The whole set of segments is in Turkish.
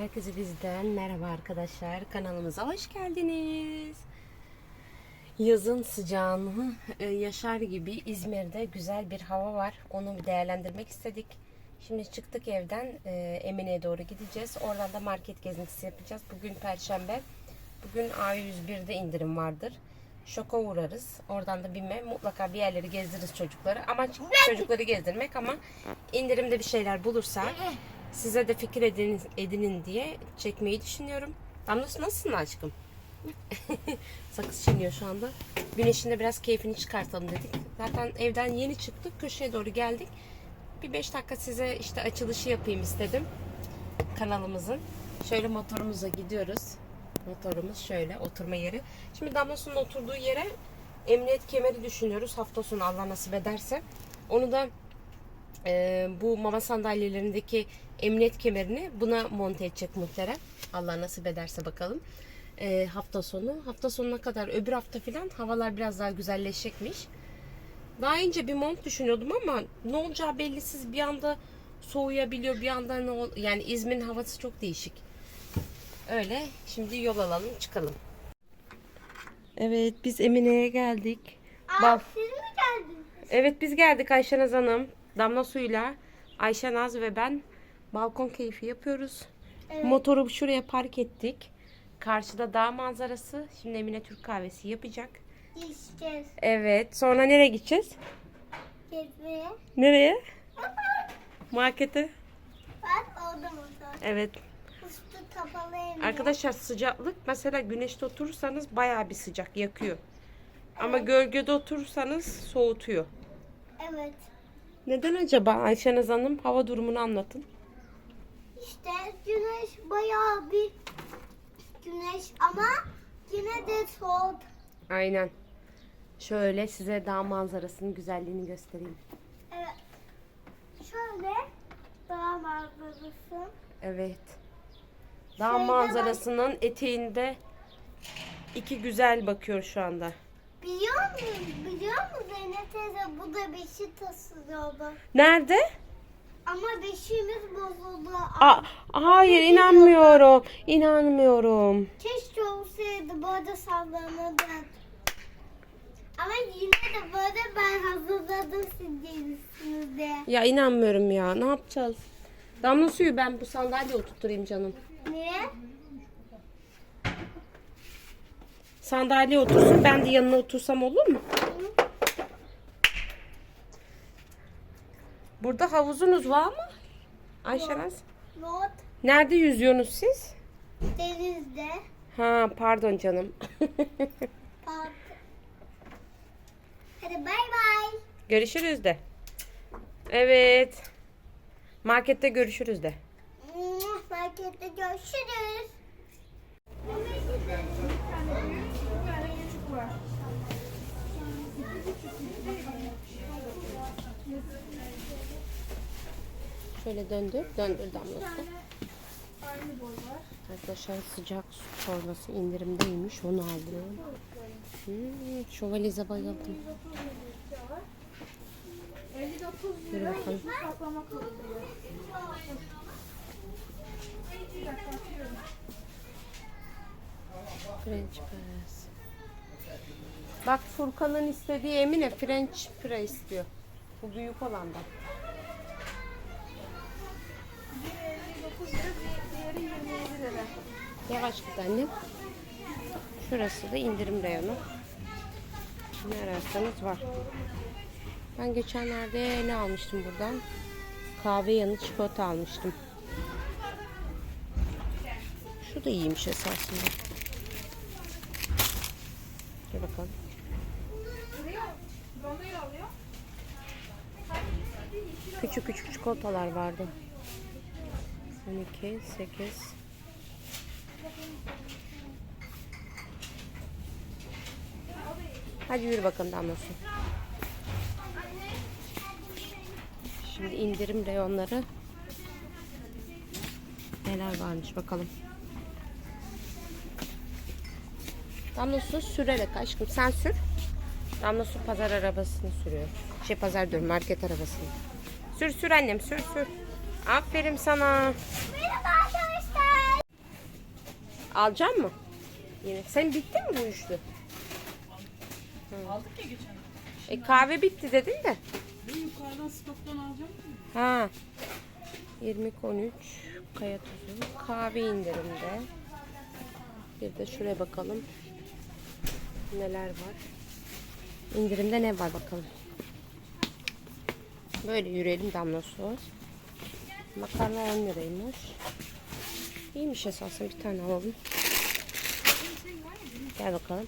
Herkese bizden merhaba arkadaşlar. Kanalımıza hoş geldiniz. Yazın sıcağını e, yaşar gibi İzmir'de güzel bir hava var. Onu bir değerlendirmek istedik. Şimdi çıktık evden e, Emine'ye doğru gideceğiz. Oradan da market gezintisi yapacağız. Bugün Perşembe. Bugün A101'de indirim vardır. Şoka uğrarız. Oradan da BİM'e mutlaka bir yerleri gezdiririz çocukları. Amaç çocukları gezdirmek ama indirimde bir şeyler bulursak size de fikir edinin, edinin diye çekmeyi düşünüyorum. Damlası nasılsın aşkım? Sakız çiğniyor şu anda. Güneşin de biraz keyfini çıkartalım dedik. Zaten evden yeni çıktık. Köşeye doğru geldik. Bir 5 dakika size işte açılışı yapayım istedim. Kanalımızın. Şöyle motorumuza gidiyoruz. Motorumuz şöyle oturma yeri. Şimdi Damlasu'nun oturduğu yere emniyet kemeri düşünüyoruz. Hafta sonu Allah nasip ederse. Onu da e, bu mama sandalyelerindeki emniyet kemerini buna monte edecek muhterem. Allah nasip ederse bakalım. E, hafta sonu. Hafta sonuna kadar öbür hafta filan havalar biraz daha güzelleşecekmiş. Daha önce bir mont düşünüyordum ama ne olacağı bellisiz bir anda soğuyabiliyor bir anda ne ol yani İzmir'in havası çok değişik. Öyle şimdi yol alalım çıkalım. Evet biz Emine'ye geldik. Aa, siz mi geldiniz? Evet biz geldik Ayşenaz Hanım. Damla suyla Ayşenaz ve ben balkon keyfi yapıyoruz. Evet. Motoru şuraya park ettik. Karşıda dağ manzarası. Şimdi Emine Türk kahvesi yapacak. İçeceğiz. Evet. Sonra nereye gideceğiz? Gezmeye. Nereye? Markete. Bak oldu burada. Evet. Üstü kapalı evde. Arkadaşlar sıcaklık mesela güneşte oturursanız bayağı bir sıcak yakıyor. Ama gölgede oturursanız soğutuyor. Evet. Neden acaba Ayşenaz Hanım? Hava durumunu anlatın. İşte güneş bayağı bir güneş ama yine de soğuk. Aynen. Şöyle size dağ manzarasının güzelliğini göstereyim. Evet. Şöyle dağ manzarası. Evet. Dağ Şöyle manzarasının eteğinde iki güzel bakıyor şu anda. Biliyor musun? Biliyor musun Zeynep teyze bu da beşi taşıyordu. Nerede? Ama beşiğimiz bozuldu. Aa, hayır inanmıyorum. İnanmıyorum. Keşke olsaydı böyle sallanırdı. Ama yine de böyle ben hazırladım siz gelirsiniz diye. Ya inanmıyorum ya. Ne yapacağız? Damla suyu ben bu sandalyeye oturtturayım canım. Niye? Sandalyeye otursun ben de yanına otursam olur mu? Burada havuzunuz var mı? Ayşenaz. Not Nerede yüzüyorsunuz siz? denizde. Ha pardon canım. Hadi bay bay. görüşürüz de. Evet. Markette görüşürüz de. Markette görüşürüz. Şöyle döndür. Döndür damlası. Arkadaşlar sıcak su çorbası indirimdeymiş. Onu aldım. Hmm, şövaleze bayıldım. 59 Yürü lira. Bir dakika atıyorum. French press. Bak Furkan'ın istediği Emine French press istiyor. Bu büyük olandan. Yavaş git annem. Şurası da indirim reyonu. Ne ararsanız var. Ben geçenlerde ne almıştım buradan? Kahve yanı çikolata almıştım. Şu da iyiymiş esasında. Dur bakalım. Küçük küçük çikolatalar vardı. 12, 8. Hadi yürü bakalım damlası. Şimdi indirim reyonları neler varmış bakalım. Damla su sürerek aşkım sen sür. Damla su pazar arabasını sürüyor. Şey pazar diyorum market arabasını. Sür sür annem sür sür. Aferin sana. Merhaba arkadaşlar. Alacak mı? Yine. Sen bitti mi bu üçlü? Aldık ya geçen. E kahve bitti dedin de. Ben yukarıdan stoktan alacağım. Ha. 20 13 kaya tuzu. Kahve indirimde. Bir de şuraya bakalım. Neler var. İndirimde ne var bakalım. Böyle yürüyelim damla su. Makarna 10 liraymış. İyiymiş esasında bir tane alalım. Gel bakalım.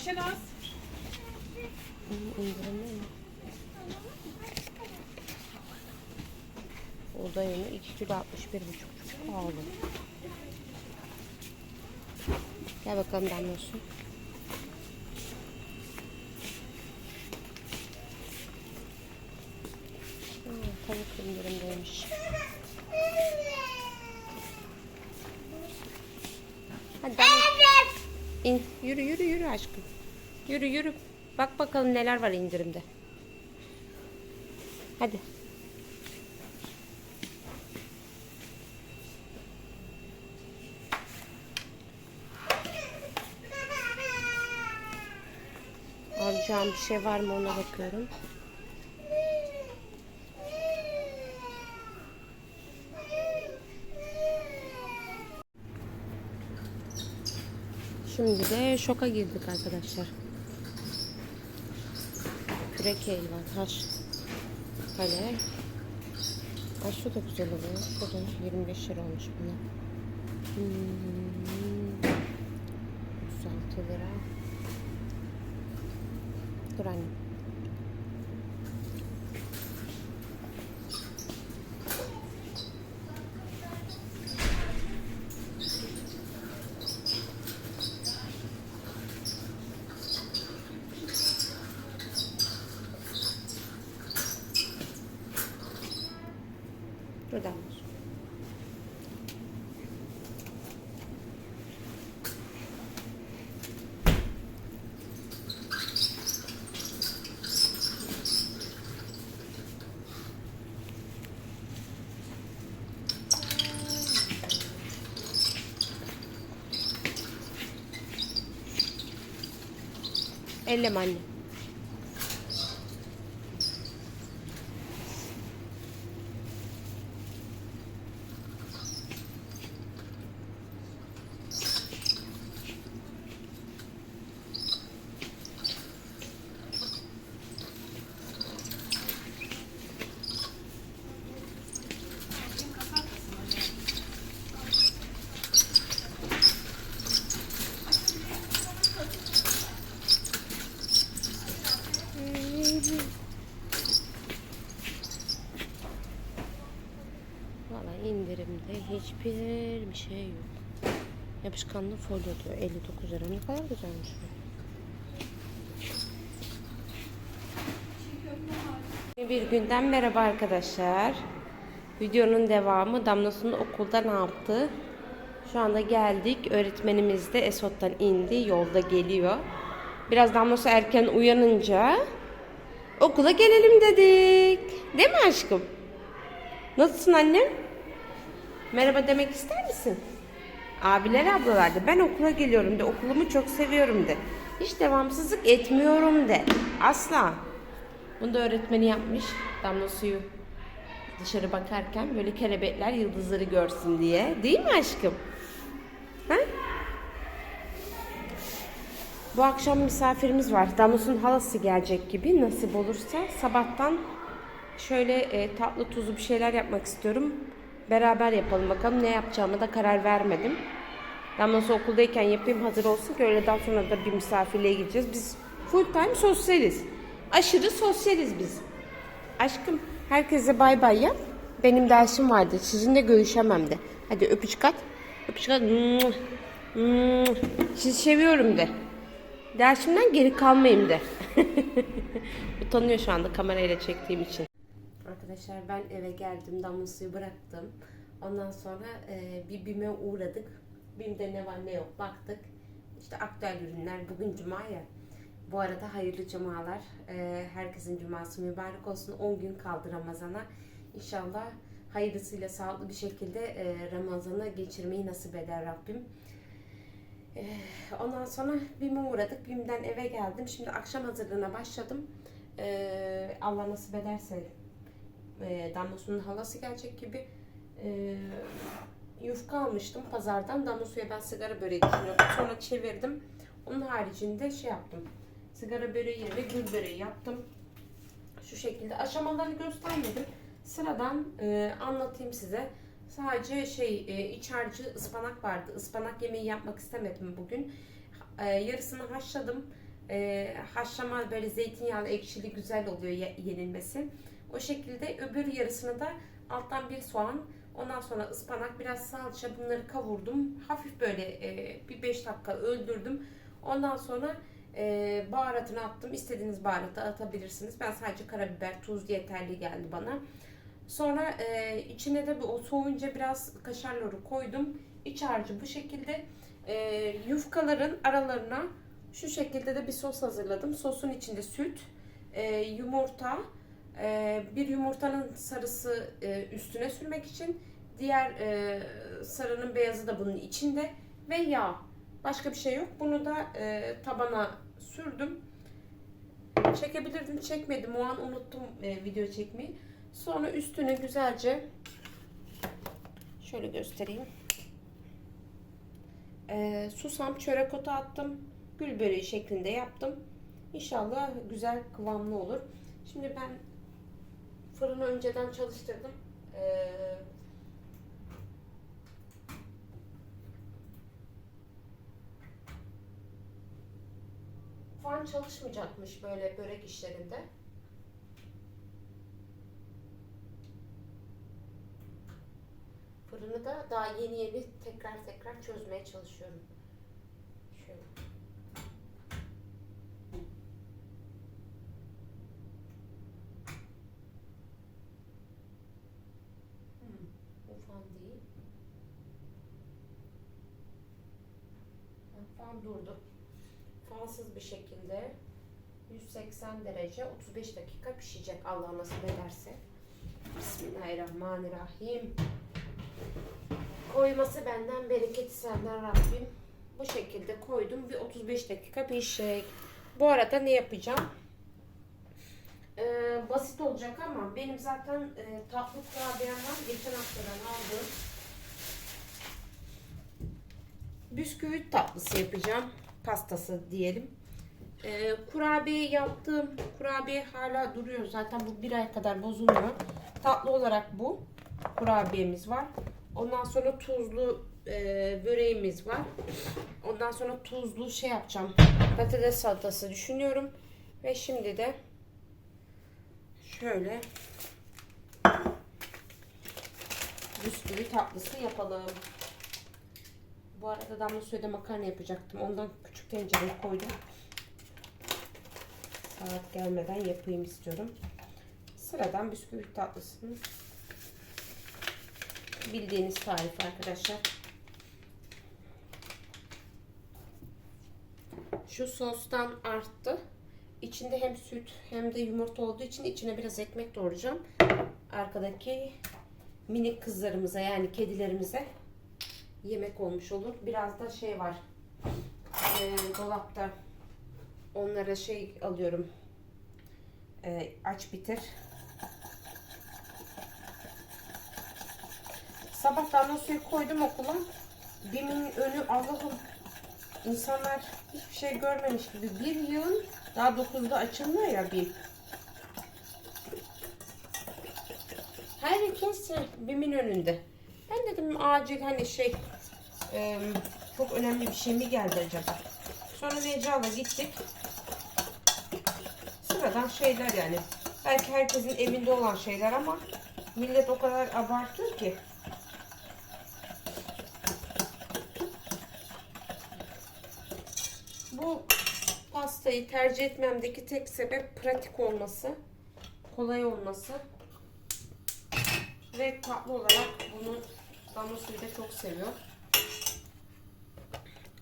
Ayşe Naz. Oda yemi 2 kilo 61 buçuk. Çok pahalı. Gel bakalım damlıyorsun. Hmm, tavuk indirimdeymiş. Damla. İn. Yürü yürü yürü aşkım. Yürü yürü. Bak bakalım neler var indirimde. Hadi. Alacağım bir şey var mı ona bakıyorum. Şimdi de şoka girdik arkadaşlar. Kürek helva, taş, kale. Ay şu da güzel oluyor. Şu da 25 lira olmuş buna. Hmm. 36 lira. Dur anne. Buradan var. Elleme anne. Valla indirimde hiçbir bir şey yok. Yapışkanlı folyo diyor 59 lira. Ne kadar güzelmiş bu. Bir günden merhaba arkadaşlar. Videonun devamı Damla'sının okulda ne yaptı? Şu anda geldik. Öğretmenimiz de Esot'tan indi. Yolda geliyor. Biraz Damlası erken uyanınca okula gelelim dedik. Değil mi aşkım? Nasılsın annem? Merhaba demek ister misin? Abiler ablalar de ben okula geliyorum de okulumu çok seviyorum de. Hiç devamsızlık etmiyorum de. Asla. Bunu da öğretmeni yapmış. Damla suyu dışarı bakarken böyle kelebekler yıldızları görsün diye. Değil mi aşkım? Ha? Bu akşam misafirimiz var. Damlas'ın halası gelecek gibi nasip olursa sabahtan şöyle e, tatlı tuzlu bir şeyler yapmak istiyorum. Beraber yapalım bakalım. Ne yapacağımı da karar vermedim. Damlası okuldayken yapayım hazır olsun ki öğleden sonra da bir misafirliğe gideceğiz. Biz full time sosyaliz. Aşırı sosyaliz biz. Aşkım herkese bay bay yap. Benim dersim vardı. Sizinle görüşemem de. Hadi öpücük at. Öpücük at. Sizi seviyorum de. Dersimden geri kalmayayım de. Utanıyor şu anda kamerayla çektiğim için. Arkadaşlar ben eve geldim. Damla suyu bıraktım. Ondan sonra e, bir BİM'e uğradık. BİM'de ne var ne yok baktık. İşte aktüel ürünler. Bugün cuma ya. Bu arada hayırlı cumalar. E, herkesin cuması mübarek olsun. 10 gün kaldı Ramazan'a. İnşallah hayırlısıyla sağlıklı bir şekilde e, Ramazan'ı geçirmeyi nasip eder Rabbim. E, ondan sonra BİM'e uğradık. BİM'den eve geldim. Şimdi akşam hazırlığına başladım. E, Allah nasip ederse e, Damlasu'nun halası gelecek gibi e, yufka almıştım pazardan. Damlasu'ya ben sigara böreği düşünüyordum. Sonra çevirdim. Onun haricinde şey yaptım. Sigara böreği ve gül böreği yaptım. Şu şekilde aşamalarını göstermedim. Sıradan e, anlatayım size. Sadece şey e, iç harcı ıspanak vardı. Ispanak yemeği yapmak istemedim bugün. E, yarısını haşladım. E, haşlama böyle zeytinyağlı ekşili güzel oluyor ye- yenilmesi. O şekilde öbür yarısını da alttan bir soğan, ondan sonra ıspanak, biraz salça bunları kavurdum. Hafif böyle e, bir 5 dakika öldürdüm. Ondan sonra e, baharatını attım. İstediğiniz baharatı atabilirsiniz. Ben sadece karabiber, tuz yeterli geldi bana. Sonra e, içine de o soğuyunca biraz kaşar loru koydum. İç harcı bu şekilde. E, yufkaların aralarına şu şekilde de bir sos hazırladım. Sosun içinde süt, e, yumurta, e, bir yumurtanın sarısı e, üstüne sürmek için, diğer e, sarının beyazı da bunun içinde ve yağ. Başka bir şey yok. Bunu da e, tabana sürdüm. Çekebilirdim, çekmedim. O an unuttum video çekmeyi. Sonra üstüne güzelce şöyle göstereyim. Susam çörek otu attım. Gül böreği şeklinde yaptım. İnşallah güzel kıvamlı olur. Şimdi ben fırını önceden çalıştırdım. Ee, fan çalışmayacakmış böyle börek işlerinde. Fırını da daha yeni yeni tekrar tekrar çözmeye çalışıyorum. Şöyle. Hmm, bu fan değil. Ha, Fan durdu. Fansız bir şekilde 180 derece 35 dakika pişecek Allah nasip ederse. Bismillahirrahmanirrahim. Koyması benden, bereketi senden Rabbim. Bu şekilde koydum. Bir 35 dakika pişecek. Bu arada ne yapacağım? Ee, basit olacak ama benim zaten e, tatlı kurabiyem var. Geçen haftadan aldığım. Bisküvit tatlısı yapacağım. Pastası diyelim. Ee, kurabiye yaptığım kurabiye hala duruyor. Zaten bu bir ay kadar bozulmuyor. Tatlı olarak bu kurabiyemiz var. Ondan sonra tuzlu e, böreğimiz var. Ondan sonra tuzlu şey yapacağım. Patates salatası düşünüyorum. Ve şimdi de şöyle bisküvi tatlısı yapalım. Bu arada damla suyla makarna yapacaktım. Ondan küçük tencereye koydum. Saat gelmeden yapayım istiyorum. Sıradan bisküvi tatlısını bildiğiniz tarif arkadaşlar. Şu sostan arttı. İçinde hem süt hem de yumurta olduğu için içine biraz ekmek doğrayacağım. Arkadaki minik kızlarımıza yani kedilerimize yemek olmuş olur. Biraz da şey var. Ee, dolapta onlara şey alıyorum. Ee, aç bitir. Sabah damla suyu koydum okula. Bimin önü Allah'ım insanlar hiçbir şey görmemiş gibi bir yığın daha 9'da açılmıyor ya bir. Herkes bimin önünde. Ben dedim acil hani şey e, çok önemli bir şey mi geldi acaba? Sonra Neca'la gittik. Sıradan şeyler yani. Belki herkesin evinde olan şeyler ama millet o kadar abartıyor ki. Bu pastayı tercih etmemdeki tek sebep pratik olması, kolay olması ve tatlı olarak bunu damla suyu da çok seviyor.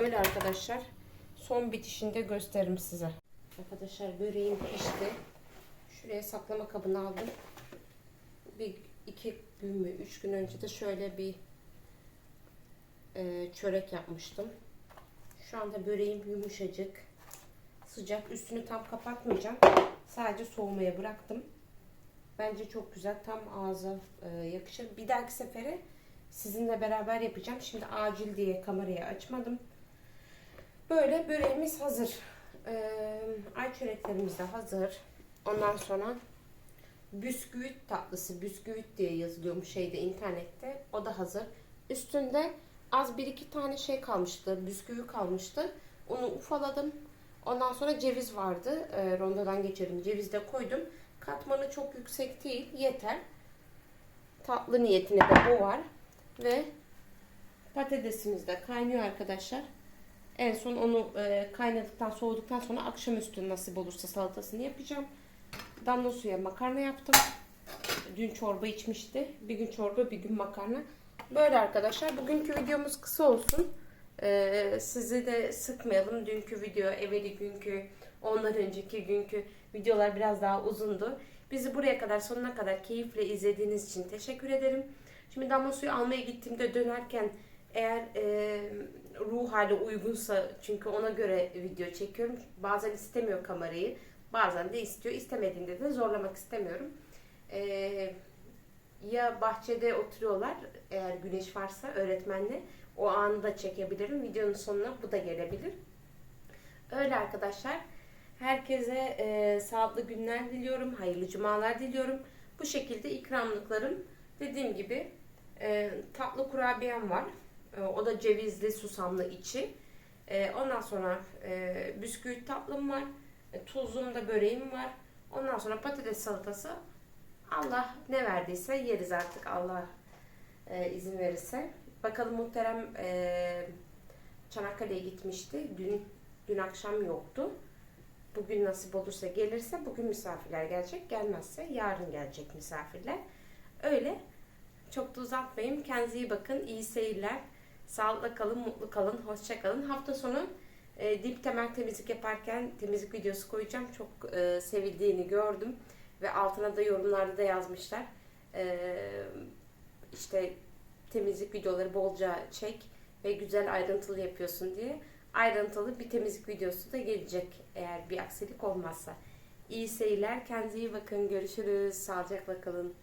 Öyle arkadaşlar. Son bitişinde gösteririm size. Arkadaşlar böreğim pişti. Şuraya saklama kabını aldım. Bir iki gün mü, üç gün önce de şöyle bir e, çörek yapmıştım. Şu anda böreğim yumuşacık, sıcak. Üstünü tam kapatmayacağım. Sadece soğumaya bıraktım. Bence çok güzel. Tam ağza e, yakışır. Bir dahaki sefere sizinle beraber yapacağım. Şimdi acil diye kamerayı açmadım. Böyle böreğimiz hazır. Ee, ay çöreklerimiz de hazır. Ondan sonra bisküvit tatlısı, bisküvit diye yazılıyormuş şeyde internette. O da hazır. Üstünde az bir iki tane şey kalmıştı, bisküvi kalmıştı. Onu ufaladım. Ondan sonra ceviz vardı. Ee, rondodan geçirdim. Ceviz de koydum. Katmanı çok yüksek değil. Yeter. Tatlı niyetine de bu var. Ve patatesimiz de kaynıyor arkadaşlar. En son onu e, kaynadıktan, soğuduktan sonra akşamüstü nasip olursa salatasını yapacağım. Damla suya makarna yaptım. Dün çorba içmişti. Bir gün çorba, bir gün makarna. Böyle arkadaşlar. Bugünkü videomuz kısa olsun. Ee, sizi de sıkmayalım. Dünkü video, evveli günkü, ondan önceki günkü videolar biraz daha uzundu. Bizi buraya kadar, sonuna kadar keyifle izlediğiniz için teşekkür ederim. Şimdi damla suyu almaya gittiğimde dönerken eğer e, ruh hali uygunsa çünkü ona göre video çekiyorum. Bazen istemiyor kamerayı. Bazen de istiyor. İstemediğinde de zorlamak istemiyorum. Ee, ya bahçede oturuyorlar eğer güneş varsa öğretmenle o anı da çekebilirim. Videonun sonuna bu da gelebilir. Öyle arkadaşlar. Herkese e, sağlıklı günler diliyorum. Hayırlı cumalar diliyorum. Bu şekilde ikramlıklarım dediğim gibi e, tatlı kurabiyem var. E, o da cevizli susamlı içi. E, ondan sonra e, bisküvit tatlım var. E, tuzlum da böreğim var. Ondan sonra patates salatası. Allah ne verdiyse yeriz artık Allah e, izin verirse. Bakalım muhterem Çanakkale'ye gitmişti. Dün dün akşam yoktu. Bugün nasip olursa gelirse bugün misafirler gelecek. Gelmezse yarın gelecek misafirler. Öyle. Çok da uzatmayayım. Kendinize iyi bakın. İyi seyirler. Sağlıkla kalın, mutlu kalın. Hoşça kalın. Hafta sonu e, dip temel temizlik yaparken temizlik videosu koyacağım. Çok e, sevildiğini gördüm. Ve altına da yorumlarda da yazmışlar. E, işte temizlik videoları bolca çek ve güzel ayrıntılı yapıyorsun diye. Ayrıntılı bir temizlik videosu da gelecek eğer bir aksilik olmazsa. İyi seyirler. Kendinize iyi bakın. Görüşürüz. Sağlıcakla kalın.